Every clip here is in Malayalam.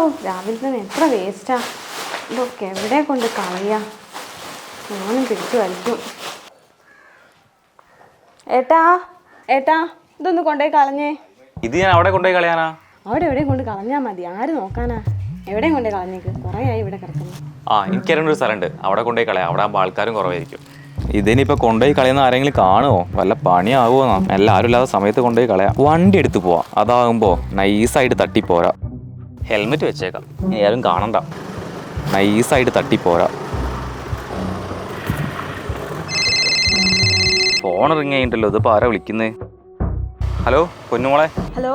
ഓ രാവിലെ തന്നെ എത്ര വേസ്റ്റാ ഇതൊക്കെ എവിടെ കൊണ്ട് കളയാ. ഞാനും പിടിച്ചു വലിക്കും. ഏട്ടാ ഏട്ടാ ഇതൊന്ന് കൊണ്ടുപോയി കളഞ്ഞേ. ഇത് ഞാൻ അവിടെ കൊണ്ടുപോയി കളയാനാ? അവിടെ എവിടെയും കൊണ്ട് കളഞ്ഞാൽ മതി. ആര് നോക്കാനാ? എവിടെയും കൊണ്ട് കളഞ്ഞേക്ക്. കുറേ ആയി ഇവിടെ കിടക്കുന്നു. ആ എനിക്കറിയുന്ന ഒരു സ്ഥലമുണ്ട്. അവിടെ കൊണ്ടുപോയി കളയാം. അവിടെ ആകുമ്പോൾ ആൾക്കാരും കുറവായിരിക്കും. ഇതിനിപ്പോൾ കൊണ്ടുപോയി കളയുന്ന ആരെങ്കിലും കാണുമോ വല്ല പണിയാവുമോ എല്ലാവരും ഇല്ലാത്ത സമയത്ത് കൊണ്ടുപോയി കളയാം. വണ്ടി എടുത്ത് പോവാം. അതാകുമ്പോൾ നൈസായിട്ട് തട്ടിപ്പോരാ. ഹെൽമെറ്റ് വെച്ചേക്കാം. ഇനി ആരും കാണണ്ട. നൈസായിട്ട് തട്ടിപ്പോരാ ഫോൺ റിങ് കഴിഞ്ഞിട്ടല്ലോ ഇതിപ്പോൾ ആരാ വിളിക്കുന്നേ? ഹലോ പൊന്നുമോളെ. ഹലോ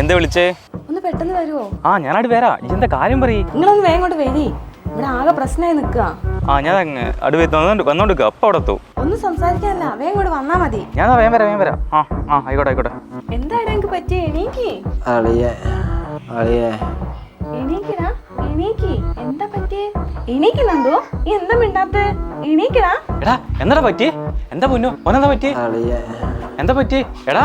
എന്താ വിളിച്ചേ? ഒന്ന് പെട്ടെന്ന് വരുമോ ആ ഞാനായിട്ട് വരാ. എന്താ കാര്യം പറയ്? നിങ്ങളൊന്ന് വേഗം കൊണ്ട് വരി. ഇവിടെ ആകെ പ്രശ്നമായി നിൽക്കുക ആ ഞാൻ അങ്ങ് അടുത്ത് വന്നോണ്ട് വന്നോണ്ട് അപ്പം അവിടെ എത്തും. ഒന്നും സംസാരിക്കാനല്ല. വേഗം കൂടെ വന്നാ മതി. ഞാൻ വേഗം വരാം വേഗം വരാം. ആ ആ ആയിക്കോട്ടെ ആയിക്കോട്ടെ. എന്താ എനിക്ക് പറ്റിയ? എനിക്ക് അളിയ. എണീക്കടാ എണീക്ക്. എന്താ പറ്റിയേ? എണീക്ക് നന്ദു നീ എന്താ മിണ്ടാത്ത? എണീക്കടാ. എടാ എന്താ പറ്റി? എന്താ പൊന്നു? ഓനെന്താ പറ്റി? എന്താ പറ്റി? എടാ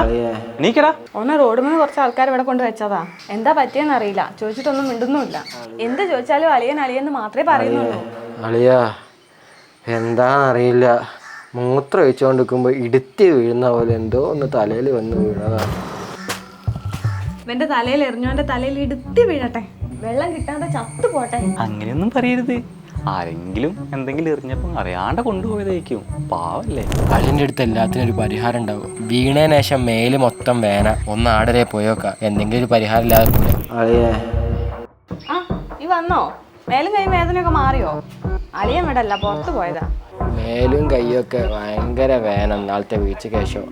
എണീക്കടാ. ഓനെ റോഡുമെന്ന് കുറച്ച് ആൾക്കാർ ഇവിടെ കൊണ്ട് വെച്ചതാ. എന്താ പറ്റിയെന്ന് അറിയില്ല. ചോദിച്ചിട്ടൊന്നും മിണ്ടുന്നുമില്ല. എന്ത് ചോദിച്ചാലും അളിയൻ അളിയെന്ന് മാത്രമേ പറയുന്നുള്ളൂ. അളിയ എന്താന്നറിയില്ല. മൂത്രം ഒഴിച്ചുകൊണ്ടിരിക്കുമ്പോൾ ഇടുത്തി വീഴുന്ന പോലെ എന്തോ ഒന്ന് തലയിൽ വന്ന് വീണതാണ് ഇവന്റെ തലയിൽ എറിഞ്ഞോന്റെ തലയിൽ ഇടുത്തി വീഴട്ടെ. വെള്ളം കിട്ടാതെ ചത്തു പോട്ടെ. അങ്ങനെയൊന്നും പറയരുത്. ആരെങ്കിലും എന്തെങ്കിലും എറിഞ്ഞപ്പോൾ അറിയാണ്ട് കൊണ്ടുപോയതായിരിക്കും. പാവല്ലേ. അതിന്റെ അടുത്ത് എല്ലാത്തിനും ഒരു പരിഹാരം ഉണ്ടാവും. വീണതിന് ശേഷം മേൽ മൊത്തം വേന. ഒന്ന് ആടരെ പോയോക്ക എന്തെങ്കിലും ഒരു പരിഹാരം ഇല്ലാതെ പോലെ ആ ഈ വന്നോ? മേലും കൈ വേദനയൊക്കെ മാറിയോ? അളിയൻ വേണ്ടല്ല പുറത്തു പുറത്ത് പോയതാ. മേലും കൈയൊക്കെ ഭയങ്കര വേന. നാളത്തെ വീഴ്ച കേശോ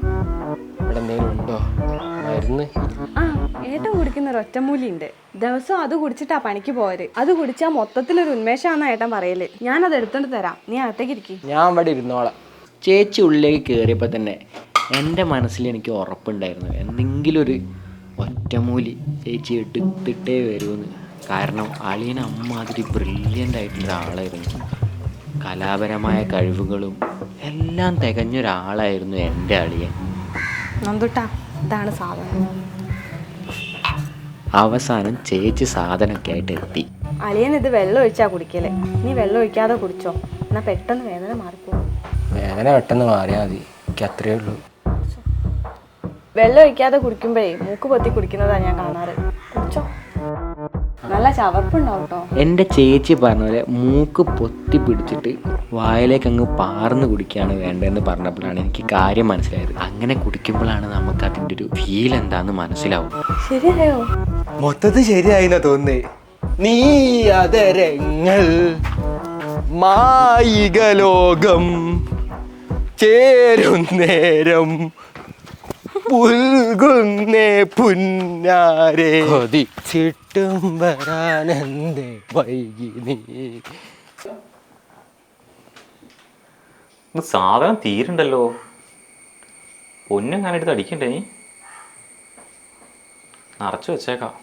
ഇവിടെ എന്തെങ്കിലും ഉണ്ടോ? മരുന്ന്? ഒരു ഒറ്റമൂലി ഉണ്ട് ദിവസം അത് കുടിച്ചിട്ടാ പണിക്ക് പോയത്. അത് കുടിച്ചാ മൊത്തത്തിലൊരു ഉന്മേഷമാണെന്ന് ഏട്ടൻ പറയൽ. ഞാൻ അത് എടുത്തോണ്ട് തരാം. നീ അകത്തേക്ക് ഇരിക്കി. ഞാൻ ഇവിടെ ഇരുന്നോളാം. ചേച്ചി ഉള്ളിലേക്ക് കയറിയപ്പോൾ തന്നെ എന്റെ മനസ്സിൽ എനിക്ക് ഉറപ്പുണ്ടായിരുന്നു. എന്തെങ്കിലും ഒരു ഒറ്റമൂലി ചേച്ചി എടുത്തിട്ടേ വരുമെന്ന് കാരണം അളിയൻ അമ്മാതിരി ബ്രില്യന്റ് ആയിട്ടുള്ള ഒരാളായിരുന്നു കലാപരമായ കഴിവുകളും എല്ലാം തികഞ്ഞൊരാളായിരുന്നു എന്റെ അളിയൻ. നന്ദുട്ടാ ഇതാണ് സാധനം. അവസാനം ചേച്ചി സാധനമൊക്കെ ആയിട്ട് എത്തി. അളിയൻ ഇത് വെള്ളം ഒഴിച്ചാ കുടിക്കൽ. നീ വെള്ളം ഒഴിക്കാതെ കുടിച്ചോ. എന്നാ പെട്ടെന്ന് വേദന മാറിപ്പോകും വേദന പെട്ടെന്ന് മാറിയാൽ മതി. എനിക്ക് അത്രയേ ഉള്ളൂ. വെള്ളം ഒഴിക്കാതെ കുടിക്കുമ്പോഴേ മൂക്ക് പൊത്തി കുടിക്കുന്നതാ ഞാൻ കാണാറ്. കുടിച്ചോ? നല്ല ചവർപ്പുണ്ടാവും കേട്ടോ എന്റെ ചേച്ചി പറഞ്ഞ പോലെ മൂക്ക് പൊത്തി പിടിച്ചിട്ട് വായിലേക്ക് അങ്ങ് പാർന്ന് കുടിക്കുകയാണ് വേണ്ടതെന്ന് പറഞ്ഞപ്പോഴാണ് എനിക്ക് കാര്യം മനസ്സിലായത്. അങ്ങനെ കുടിക്കുമ്പോഴാണ് നമുക്ക് അതിന്റെ ഒരു ഫീൽ എന്താന്ന് മനസ്സിലാവും. ശരിയായോ? മൊത്തത്തിൽ ശരിയായിന്നാ തോന്നുന്നേ. നീ അതരങ്ങൾ മായിക ലോകം ചേരുന്നേരം പുൽകുന്നേ പുന്നാരെ കൊതിച്ചിട്ടും വരാനന്ദ വൈകി നീ? സാധനം തീരുണ്ടല്ലോ. പൊന്നും ഞാനെടുത്ത് അടിക്കണ്ടേ നീ? നിറച്ചു വെച്ചേക്കാം.